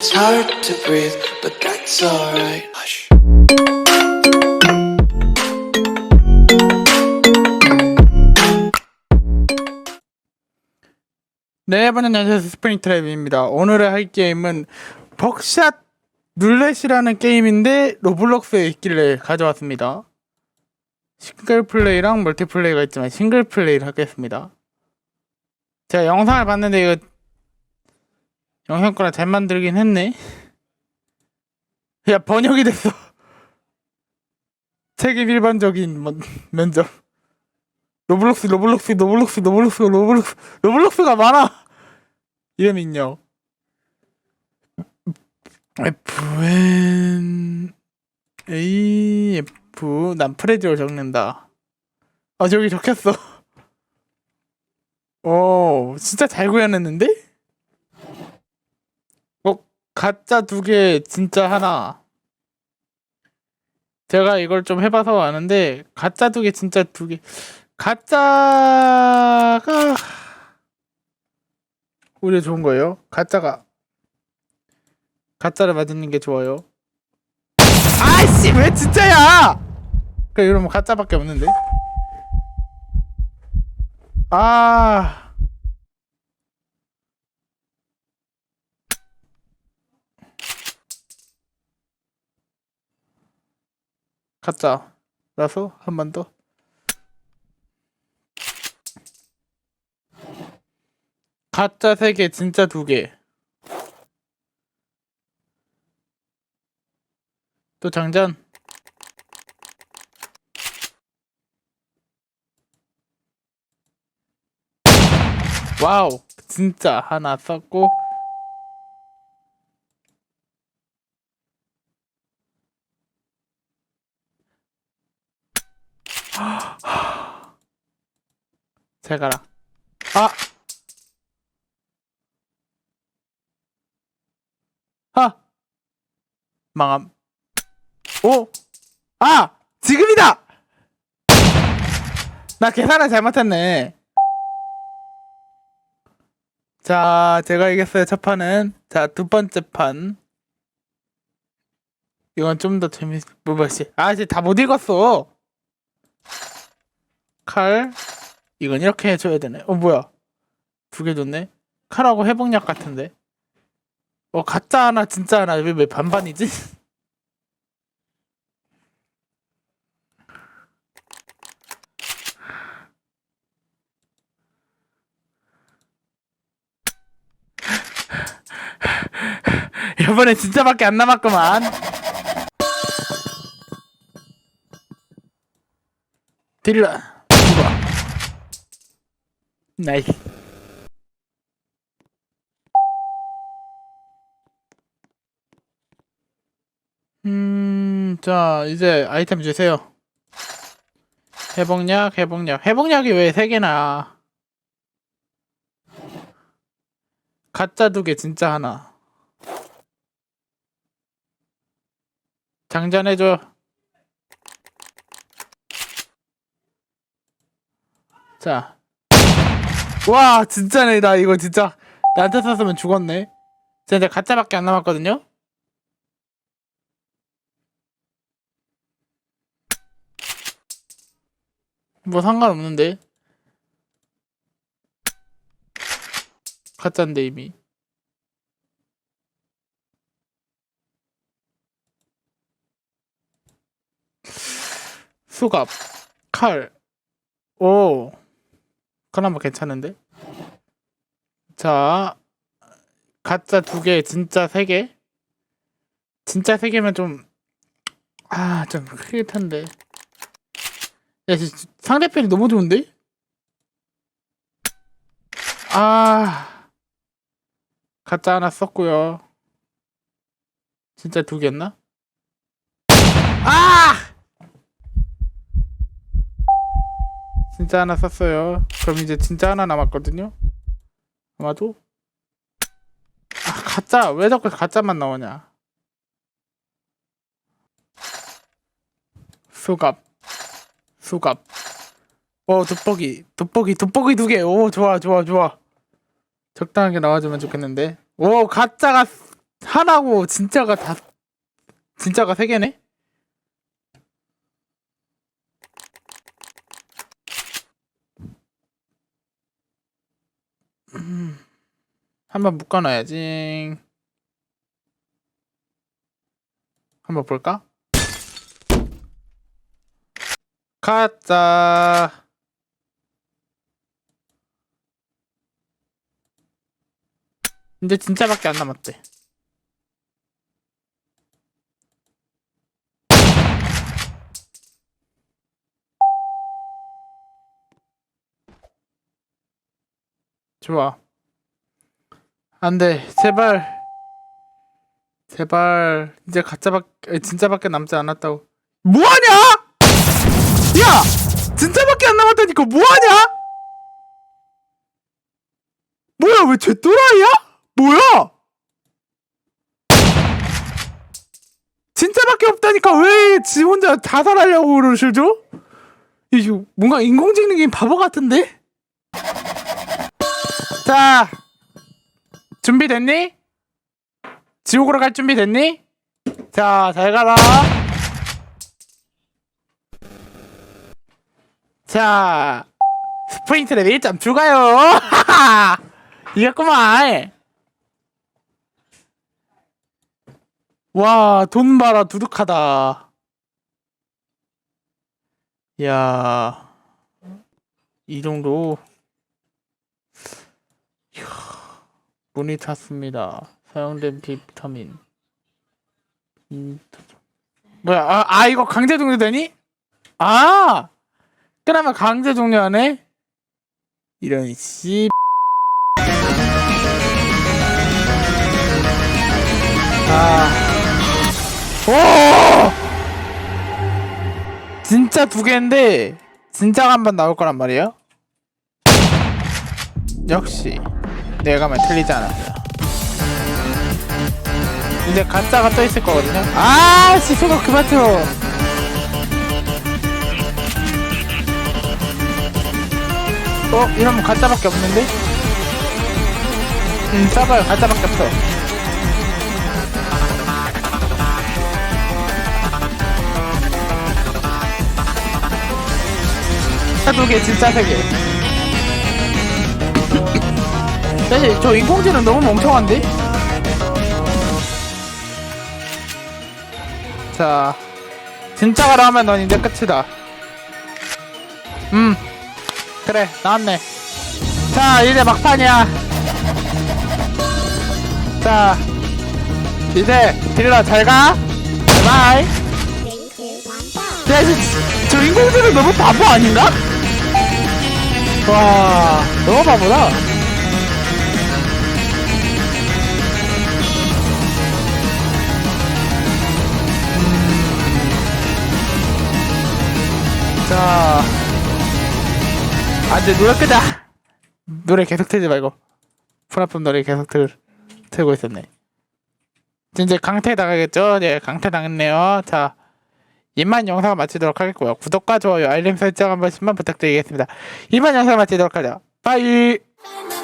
It's hard to breathe, but that's alright. 네, 여러분 안녕하세요. 스프링 트랩입니다. 오늘의 할 게임은 벅샷 룰렛이라는 게임인데 로블록스에 있길래 가져왔습니다. 싱글 플레이랑 멀티 플레이가 있지만 싱글 플레이를 하겠습니다. 제가 영상을 봤는데 이거 영상 거랑 잘 만들긴 했네. 야 번역이 됐어. 책임 일반적인 뭐, 면접. 로블록스 로블록스 로블록스 로블록스 로블록스 로블록스가 많아 이름 있냐 FN AF 난 프레디로 적는다 아 저기 적혔어 오 진짜 잘 구현했는데 어 가짜 두 개 진짜 하나 제가 이걸 좀 해봐서 아는데 가짜 두 개 진짜 두 개 가짜가 오히려 좋은 거예요. 가짜가 가짜를 맞는 게 좋아요. 아이씨 왜 진짜야? 그래 이러면 가짜밖에 없는데. 아. 가짜. 라서 한 번 더. 가짜 세 개, 진짜 두 개. 또 장전. 와우, 진짜 하나 썼고. 잘 가라. 아! 아! 망함. 오! 아! 지금이다! 나 계산을 잘못했네. 자, 제가 이겼어요, 첫 판은. 자, 두 번째 판. 이건 좀 더 재밌, 뭐, 뭐지? 아, 이제 다 못 읽었어. 칼. 이건 이렇게 해줘야 되네. 어, 뭐야. 두 개 줬네. 칼하고 회복약 같은데. 어 가짜 하나 진짜 하나 왜, 왜 반반이지? 이번에 진짜밖에 안 남았구만. 좋아. 나이스. 음, 자, 이제 아이템 주세요. 회복약, 회복약. 회복약이 왜세 개나? 가짜 두 개, 진짜 하나. 장전해줘. 자. 와, 진짜네. 나 이거 진짜. 나한테 썼으면 죽었네. 진짜 가짜밖에 안 남았거든요? 뭐 상관없는데 가짜인데 이미 수갑 칼 오 그나마 괜찮은데 자 가짜 두 개 진짜 세 개 진짜 세 개면 좀 아 좀 크게 텐데 야, 상대편이 너무 좋은데? 아, 가짜 하나 썼고요. 진짜 두 개였나? 아! 진짜 하나 썼어요. 그럼 이제 진짜 하나 남았거든요. 아마도. 아, 가짜 왜 자꾸 가짜만 나오냐? 수갑. 수갑. 어, 돋보기. 돋보기, 돋보기 두 개. 오, 좋아, 좋아, 좋아. 적당하게 나와주면 좋겠는데. 오, 가짜가 하나고 진짜가 다 진짜가 세 개네? 한번 묶어놔야지. 한번 볼까? 가자. 이제 진짜밖에 안 남았대. 좋아. 안 돼. 제발. 제발. 이제 가짜밖에, 진짜밖에 남지 않았다고. 뭐하냐? 야! 진짜밖에 안 남았다니까 뭐하냐? 뭐야, 왜 쟤 또라이야? 뭐야? 진짜밖에 없다니까 왜 지 혼자 자살하려고 그러시죠? 이거 뭔가 인공지능이 바보 같은데? 자, 준비됐니? 지옥으로 갈 준비 됐니? 자, 잘 가라. 자, 스프린트랩 1점 추가요. 이겼구만. 와, 돈 봐라, 두둑하다. 야, 이 정도. 이야, 문이 탔습니다. 사용된 비타민. 음, 뭐야, 아, 아, 이거 강제 종료되니? 아! 그러면 강제 종료하네? 이런, 씨. 아. 오! 진짜 두 개인데 진짜가 한번 나올 거란 말이에요. 역시 내가 말 틀리지 않았다. 이제 가짜가 떠 있을 거거든요. 아, 씨, 소가 그만 틀어. 어, 이러면 가짜밖에 없는데? 음, 써봐요. 가짜밖에 없어. 두 개, 진짜 세 개. 사실 저 인공지능 너무 멍청한데? 자, 진짜가로 하면 넌 이제 끝이다. 음, 그래, 나왔네. 자, 이제 막판이야. 자, 이제 딜러 잘 가. 바이바이. 야, 저, 저 인공지능 너무 바보 아닌가? 와, 너무 바보다. 안 돼, 노래 끄자. 노래 계속 틀지 말고. 프라품 노래 계속 틀, 틀고 있었네. 이제 강퇴 당하겠죠? 네, 강퇴 당했네요. 자, 이만 영상 마치도록 하겠고요. 구독과 좋아요, 알림 설정 한 번씩만 부탁드리겠습니다. 이만 영상 마치도록 하죠. 빠이! 나